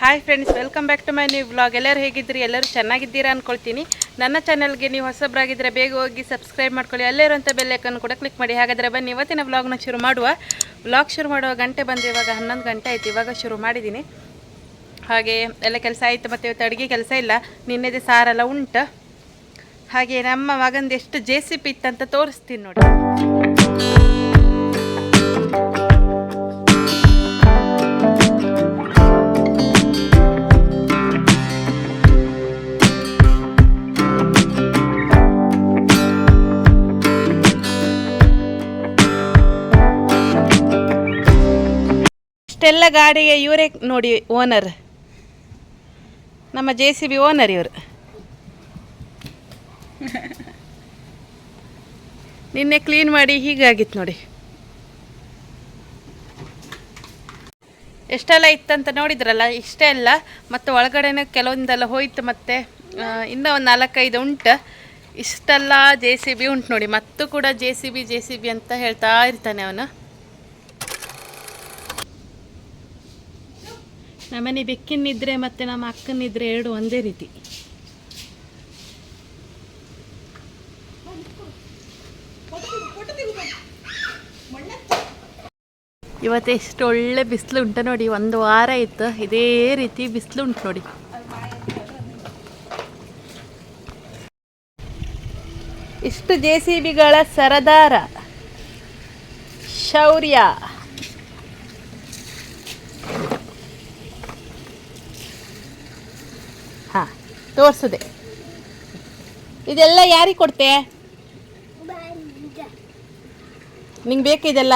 Hi friends welcome back to my new vlog ಎಲ್ಲರೂ ಹೇಗಿದ್ದೀರಿ? ಎಲ್ಲರೂ ಚೆನ್ನಾಗಿದ್ದೀರಾ ಅಂದ್ಕೊಳ್ತೀನಿ ನನ್ನ ಚಾನಲ್ಗೆ ನೀವು ಹೊಸಬ್ರಾಗಿದ್ದರೆ ಬೇಗ ಹೋಗಿ ಸಬ್ಸ್ಕ್ರೈಬ್ ಮಾಡ್ಕೊಳ್ಳಿ. ಅಲ್ಲೇ ಅಲ್ಲಿರುವಂಥ ಬೆಲ್ಲೈಕನ್ನು ಕೂಡ ಕ್ಲಿಕ್ ಮಾಡಿ. ಹಾಗಾದರೆ ಬನ್ನಿ, ಇವತ್ತಿನ ವ್ಲಾಗ್ನ ಶುರು ಮಾಡುವ. ವ್ಲಾಗ್ ಶುರು ಮಾಡುವ ಗಂಟೆ ಬಂದು ಇವಾಗ ಹನ್ನೊಂದು ಗಂಟೆ ಆಯಿತು. ಇವಾಗ ಶುರು ಮಾಡಿದ್ದೀನಿ. ಹಾಗೆ ಎಲ್ಲ ಕೆಲಸ ಆಯಿತು, ಮತ್ತು ಇವತ್ತು ಅಡುಗೆ ಕೆಲಸ ಇಲ್ಲ. ನಿನ್ನೆದೆ ಸಾರೆಲ್ಲ ಉಂಟು. ಹಾಗೆ ನಮ್ಮ ಮಗಂದು ಎಷ್ಟು ಜೆ ಸಿ ಪಿ ಇತ್ತಂತ ತೋರಿಸ್ತೀನಿ ನೋಡಿ. ಇಷ್ಟೆಲ್ಲ ಗಾಡಿಗೆ ಇವರೇ ನೋಡಿ ಓನರ್ ನಮ್ಮ ಜೆ ಸಿ ಬಿ ಓನರ್ ಇವರು. ನಿನ್ನೆ ಕ್ಲೀನ್ ಮಾಡಿ ಹೀಗಾಗಿತ್ತು ನೋಡಿ. ಎಷ್ಟೆಲ್ಲ ಇತ್ತಂತ ನೋಡಿದ್ರಲ್ಲ ಇಷ್ಟೇ ಅಲ್ಲ ಮತ್ತು ಒಳಗಡೆನೇ ಕೆಲವೊಂದೆಲ್ಲ ಹೋಯ್ತು ಮತ್ತೆ ಇನ್ನೂ ಒಂದು ನಾಲ್ಕೈದು ಉಂಟು. ಇಷ್ಟೆಲ್ಲ ಜೆ ಸಿ ಬಿ ಉಂಟು ನೋಡಿ ಮತ್ತು ಕೂಡ J C B J C B ಅಂತ ಹೇಳ್ತಾ ಇರ್ತಾನೆ ಅವನು. ನಮ್ಮನೆ ಬೆಕ್ಕಿನಿದ್ರೆ ಮತ್ತು ನಮ್ಮ ಅಕ್ಕನಿದ್ರೆ ಎರಡು ಒಂದೇ ರೀತಿ. ಇವತ್ತು ಎಷ್ಟು ಒಳ್ಳೆ ಬಿಸಿಲು ಉಂಟು ನೋಡಿ, ಒಂದು ವಾರ ಇತ್ತು, ಇದೇ ರೀತಿ ಬಿಸಿಲು ಉಂಟು ನೋಡಿ. ಇಷ್ಟು ಜೆ ಸಿ ಬಿಗಳ ಸರದಾರ, ಶೌರ್ಯ ಹಾ ತೋರ್ಸದೆ. ಇದೆಲ್ಲ ಯಾರಿಗೆ ಕೊಡ್ತೆ? ನಿಂಗೆ ಬೇಕಿದೆಲ್ಲ?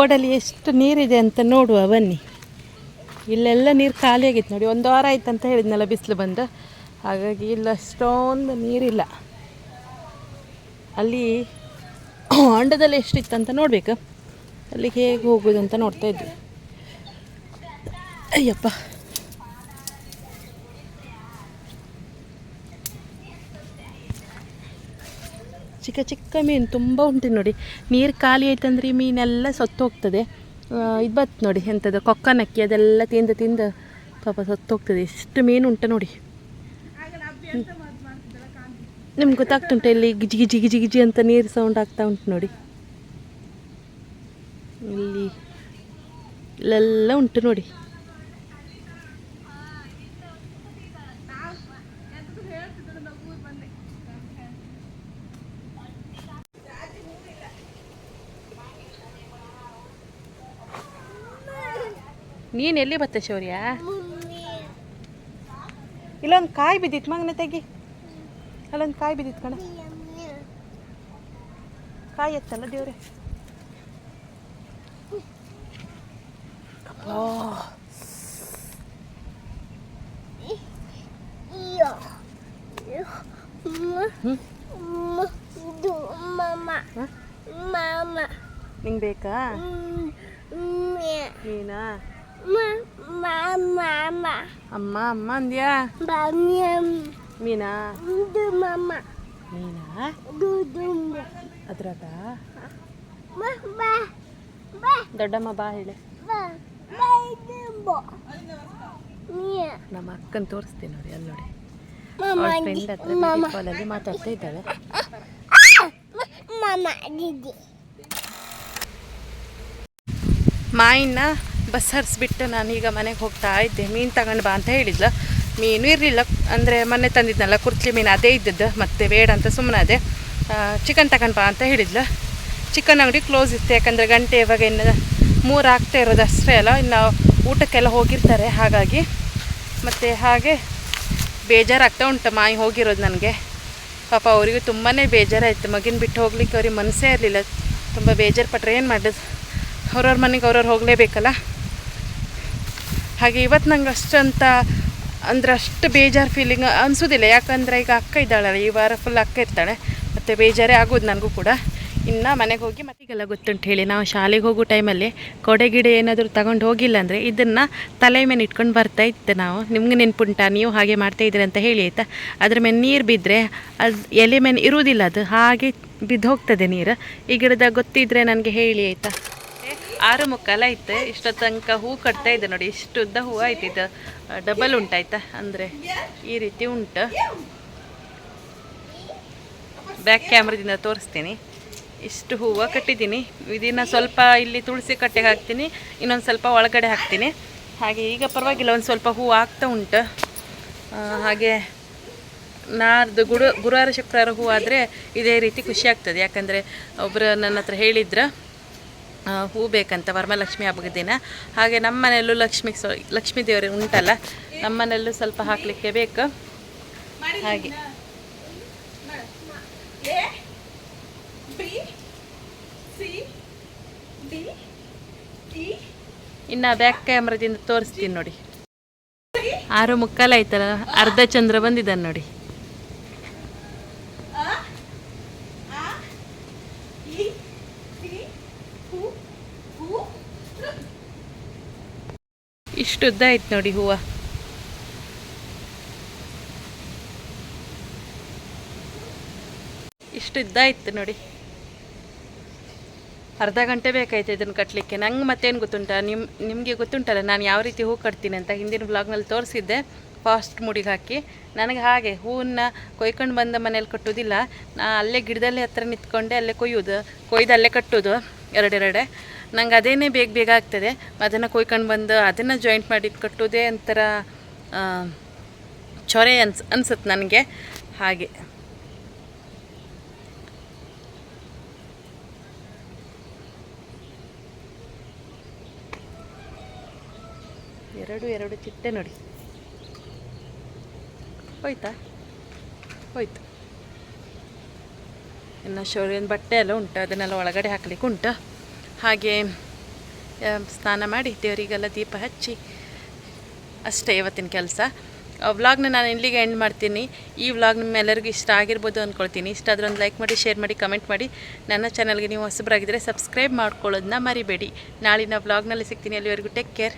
ತೋಡಲ್ಲಿ ಎಷ್ಟು ನೀರಿದೆ ಅಂತ ನೋಡುವ, ಬನ್ನಿ. ಇಲ್ಲೆಲ್ಲ ನೀರು ಖಾಲಿ ಆಗಿತ್ತು ನೋಡಿ, ಒಂದು ವಾರ ಆಯ್ತು ಅಂತ ಹೇಳಿದ್ನಲ್ಲ, ಬಿಸಿಲು ಬಂದು. ಹಾಗಾಗಿ ಇಲ್ಲ, ಅಷ್ಟೊಂದು ನೀರಿಲ್ಲ. ಅಲ್ಲಿ ಹೊಂಡದಲ್ಲಿ ಎಷ್ಟಿತ್ತು ಅಂತ ನೋಡಬೇಕು. ಅಲ್ಲಿಗೆ ಹೇಗೆ ಹೋಗೋದು ಅಂತ ನೋಡ್ತಾ ಇದ್ವಿ. ಅಯ್ಯಪ್ಪ. ಚಿಕ್ಕ ಚಿಕ್ಕ ಮೀನು ತುಂಬ ಉಂಟು ನೋಡಿ. ನೀರು ಖಾಲಿ ಆಯ್ತಂದ್ರೆ ಈ ಮೀನೆಲ್ಲ ಸತ್ತು ಹೋಗ್ತದೆ ಇದು ಬತ್ತು ನೋಡಿ ಎಂಥದ್ದು ಕೊಕ್ಕನಕ್ಕಿ ಅದೆಲ್ಲ ತಿಂದು ತಿಂದು ಪಾಪ ಸತ್ತು ಹೋಗ್ತದೆ ಎಷ್ಟು ಮೀನು ಉಂಟು ನೋಡಿ. ನಿಮ್ಗೆ ಗೊತ್ತಾಗ್ತುಂಟು ಇಲ್ಲಿ ಗಿಜಿ ಗಿಜಿ ಗಿಜಿ ಗಿಜಿ ಅಂತ ನೀರು ಸೌಂಡ್ ಆಗ್ತಾ ಉಂಟು ನೋಡಿ. ಇಲ್ಲಿ ಇಲ್ಲೆಲ್ಲ ಉಂಟು ನೋಡಿ. ನೀನು ಎಲ್ಲಿ ಬತ್ತೆ ಶೌರ್ಯ? ಇಲ್ಲೊಂದು ಕಾಯಿ ಬಿದ್ದಿತ್ತು ಮಗನ ತೆಗಿ. ಅಲ್ಲೊಂದು ಕಾಯಿ ಬಿದ್ದಿತ್ತು ಕಣ. ಕಾಯಿ ಎತ್ತಲ್ಲ ದೇವ್ರೆ? ನಿಂಗೆ ಬೇಕಾ? ನೀನಾ? ಅಮ್ಮ ಅಮ್ಮ. ಅಂದ್ಯಾ? ಮೀನಾ? ಮೀನಾ? ಅದ್ರಾಗ ದೊಡ್ಡಮ್ಮ ಬಾ ಹೇಳಿ. ನಮ್ಮ ಅಕ್ಕನ ತೋರಿಸ್ತೀನಿ ನೋಡಿ ಅಲ್ಲಿ ನೋಡಿ. ಅವಳ ಫ್ರೆಂಡ್ ಹತ್ರ ಅಲ್ಲಿ ಮಾತಾಡ್ತಾ ಇದ್ದಾಳೆ. ಮಾಯಿನ ಬಸ್ ಹರಿಸ್ಬಿಟ್ಟು ನಾನೀಗ ಮನೆಗೆ ಹೋಗ್ತಾ ಇದ್ದೆ. ಮೀನು ತಗೊಂಡು ಬಾ ಅಂತ ಹೇಳಿದ್ಲು. ಮೀನು ಇರಲಿಲ್ಲ. ಅಂದರೆ ಮೊನ್ನೆ ತಂದಿದ್ನಲ್ಲ, ಕುರ್ಚಿ ಮೀನು ಅದೇ ಇದ್ದದ್ದು. ಮತ್ತೆ ಬೇಡ ಅಂತ ಸುಮ್ಮನೆ ಅದೇ ಚಿಕನ್ ತಗೊಂಡು ಬಾ ಅಂತ ಹೇಳಿದ್ಲು. ಚಿಕನ್ ಅಂಗಡಿ ಕ್ಲೋಸ್ ಇತ್ತು. ಯಾಕಂದರೆ ಗಂಟೆ ಇವಾಗ ಇನ್ನು ಮೂರು ಆಗ್ತಾ ಇರೋದು ಅಷ್ಟೇ ಅಲ್ಲ. ಇನ್ನು ಊಟಕ್ಕೆಲ್ಲ ಹೋಗಿರ್ತಾರೆ. ಹಾಗಾಗಿ ಮತ್ತು ಹಾಗೆ ಬೇಜಾರಾಗ್ತಾ ಉಂಟು. ಮಾಯಿ ಹೋಗಿರೋದು ನನಗೆ. ಪಾಪ ಅವರಿಗೂ ತುಂಬಾ ಬೇಜಾರಾಯಿತು. ಮಗಿನ ಬಿಟ್ಟು ಹೋಗ್ಲಿಕ್ಕೆ ಅವ್ರಿಗೆ ಮನಸ್ಸೇ ಇರಲಿಲ್ಲ. ತುಂಬ ಬೇಜಾರು ಪಟ್ಟರೆ ಏನು ಮಾಡೋದು ಅವ್ರವ್ರ ಮನೆಗೆ ಅವ್ರವ್ರು ಹೋಗಲೇಬೇಕಲ್ಲ? ಹಾಗೆ ಇವತ್ತು ನಂಗೆ ಅಷ್ಟಂತ ಅಂದ್ರೆ ಅಷ್ಟು ಬೇಜಾರು ಫೀಲಿಂಗ್ ಅನಿಸೋದಿಲ್ಲ. ಯಾಕಂದರೆ ಈಗ ಅಕ್ಕ ಇದ್ದಾಳಲ್ಲ, ಈ ವಾರ ಫುಲ್ ಅಕ್ಕ ಇರ್ತಾಳೆ. ಮತ್ತು ಬೇಜಾರೇ ಆಗೋದು ನನಗೂ ಕೂಡ. ಇನ್ನು ಮನೆಗೆ ಹೋಗಿ ಮತ್ತೀಗೆಲ್ಲ ಗೊತ್ತುಂಟು ಹೇಳಿ. ನಾವು ಶಾಲೆಗೆ ಹೋಗೋ ಟೈಮಲ್ಲಿ ಕೊಡೆಗಿಡ ಏನಾದರೂ ತಗೊಂಡು ಹೋಗಿಲ್ಲ ಅಂದರೆ ಇದನ್ನು ತಲೆ ಮೇಲೆ ಇಟ್ಕೊಂಡು ಬರ್ತಾ ಇತ್ತು ನಾವು. ನಿಮ್ಗೆ ನೆನ್ಪುಂಟ? ನೀವು ಹಾಗೆ ಮಾಡ್ತಾ ಅಂತ ಹೇಳಿ ಆಯಿತಾ? ಅದ್ರ ಮೇಲೆ ನೀರು ಬಿದ್ದರೆ ಅದು ಎಲೆ ಮೇಲೆ ಇರುವುದಿಲ್ಲ ಅದು. ಹಾಗೆ ಬಿದ್ದು ಹೋಗ್ತದೆ ನೀರು. ಈ ಗಿಡದ ಗೊತ್ತಿದ್ದರೆ ನನಗೆ ಹೇಳಿ ಆಯಿತಾ? ಆರು ಮುಕ್ಕಾಲ ಐತೆ ಇಷ್ಟೊತ್ತು ತನಕ ಹೂ ಕಟ್ತಾ ಇದೆ ನೋಡಿ. ಇಷ್ಟು ಉದ್ದ ಹೂ ಆಯ್ತು. ಇದು ಡಬಲ್ ಉಂಟಾಯ್ತಾ ಅಂದರೆ ಈ ರೀತಿ ಉಂಟು. ಬ್ಯಾಕ್ ಕ್ಯಾಮ್ರದಿಂದ ತೋರಿಸ್ತೀನಿ. ಇಷ್ಟು ಹೂವು ಕಟ್ಟಿದ್ದೀನಿ. ಇದನ್ನು ಸ್ವಲ್ಪ ಇಲ್ಲಿ ತುಳಸಿ ಕಟ್ಟೆಗೆ ಹಾಕ್ತೀನಿ. ಇನ್ನೊಂದು ಸ್ವಲ್ಪ ಒಳಗಡೆ ಹಾಕ್ತೀನಿ. ಹಾಗೆ ಈಗ ಪರವಾಗಿಲ್ಲ, ಒಂದು ಸ್ವಲ್ಪ ಹೂವು ಆಗ್ತಾ ಉಂಟು. ಹಾಗೆ ನಾರ್ದು ಗುರು, ಗುರುವಾರ ಶುಕ್ರವಾರ ಹೂವು ಆದರೆ ಇದೇ ರೀತಿ ಖುಷಿ ಆಗ್ತದೆ. ಯಾಕಂದರೆ ಒಬ್ಬರು ನನ್ನ ಹತ್ರ ಹೇಳಿದ್ರು ಹೂ ಬೇಕಂತ ವರಮಲಕ್ಷ್ಮಿ ಹಬ್ಬದ ದಿನ ಹಾಗೆ ನಮ್ಮ ಮನೆಯಲ್ಲೂ ಲಕ್ಷ್ಮಿ ಸೊ, ಲಕ್ಷ್ಮೀ ದೇವರು ಉಂಟಲ್ಲ ನಮ್ಮ ಮನೆಯಲ್ಲೂ ಸ್ವಲ್ಪ ಹಾಕಲಿಕ್ಕೆ ಬೇಕು. ಹಾಗೆ. ಇನ್ನು ಬ್ಯಾಕ್ ಕ್ಯಾಮ್ರದಿಂದ ತೋರಿಸ್ತೀನಿ ನೋಡಿ. ಆರು ಮುಕ್ಕಾಲು ಆಯ್ತಲ್ಲ, ಅರ್ಧ ಚಂದ್ರ ಬಂದಿದ್ದಾನೆ ನೋಡಿ. ಇಷ್ಟು ಉದ್ದ ಆಯ್ತು ನೋಡಿ ಹೂವು. ಇಷ್ಟು ಉದ್ದ ಇತ್ತು ನೋಡಿ. ಅರ್ಧ ಗಂಟೆ ಬೇಕಾಯ್ತು ಇದನ್ನು ಕಟ್ಟಲಿಕ್ಕೆ ನಂಗೆ ಮತ್ತೇನು ಗೊತ್ತುಂಟ? ನಿಮ್, ನಿಮಗೆ ಗೊತ್ತುಂಟಲ್ಲ, ನಾನು ಯಾವ ರೀತಿ ಹೂ ಕಟ್ತೀನಿ ಅಂತ ಹಿಂದಿನ ಬ್ಲಾಗ್ನಲ್ಲಿ ತೋರಿಸಿದ್ದೆ. ಫಾಸ್ಟ್ ಮುಡಿಗೆ ಹಾಕಿ. ನನಗೆ ಹಾಗೆ, ಹೂವನ್ನು ಕೊಯ್ಕೊಂಡು ಬಂದ ಮನೇಲಿ ಕಟ್ಟೋದಿಲ್ಲ. ನಾ ಅಲ್ಲೇ ಗಿಡದಲ್ಲೇ ಹತ್ರ ನಿಂತ್ಕೊಂಡೆ ಅಲ್ಲೇ ಕೊಯ್ಯೋದು. ಕೊಯ್ದು ಅಲ್ಲೇ ಕಟ್ಟೋದು, ಎರಡೆರಡೆ. ನಂಗೆ ಅದೇನೇ ಬೇಗ ಬೇಗ ಆಗ್ತದೆ, ಅದನ್ನು ಕೊಯ್ಕೊಂಡು ಬಂದು ಅದನ್ನು ಜಾಯಿಂಟ್ ಮಾಡಿ ಕಟ್ಟೋದೇ ಒಂಥರ ಚೊರೆ ಅನ್ಸ್ ಅನ್ಸುತ್ತೆ ನನಗೆ. ಹಾಗೆ. ಎರಡು ಎರಡು ಚಿಟ್ಟೆ ನೋಡಿ. ಹೋಯ್ತಾ? ಹೋಯ್ತು. ಇನ್ನು ಶೌರ್ಯನ ಬಟ್ಟೆ ಎಲ್ಲ ಉಂಟು, ಅದನ್ನೆಲ್ಲ ಒಳಗಡೆ ಹಾಕ್ಲಿಕ್ಕೆ ಉಂಟು ಹಾಗೆ ಸ್ನಾನ ಮಾಡಿ ದೇವರಿಗೆಲ್ಲ ದೀಪ ಹಚ್ಚಿ, ಅಷ್ಟೇ ಇವತ್ತಿನ ಕೆಲಸ. ವ್ಲಾಗ್ನ ನಾನು ಇಲ್ಲಿಗೆ ಎಂಡ್ ಮಾಡ್ತೀನಿ. ಈ ವ್ಲಾಗ್ ನಿಮ್ಮೆಲ್ಲರಿಗೂ ಇಷ್ಟ ಆಗಿರ್ಬೋದು ಅಂದ್ಕೊಳ್ತೀನಿ ಇಷ್ಟ ಆದ್ರೆ ಒಂದು ಲೈಕ್ ಮಾಡಿ ಶೇರ್ ಮಾಡಿ ಕಮೆಂಟ್ ಮಾಡಿ. ನನ್ನ ಚಾನಲ್ಗೆ ನೀವು ಹೊಸಬರಾಗಿದ್ದರೆ ಸಬ್ಸ್ಕ್ರೈಬ್ ಮಾಡ್ಕೊಳ್ಳೋದನ್ನ ಮರಿಬೇಡಿ. ನಾಳಿನ ವ್ಲಾಗ್ನಲ್ಲಿ ಸಿಗ್ತೀನಿ. ಅಲ್ಲಿವರೆಗೂ ಟೇಕ್ ಕೇರ್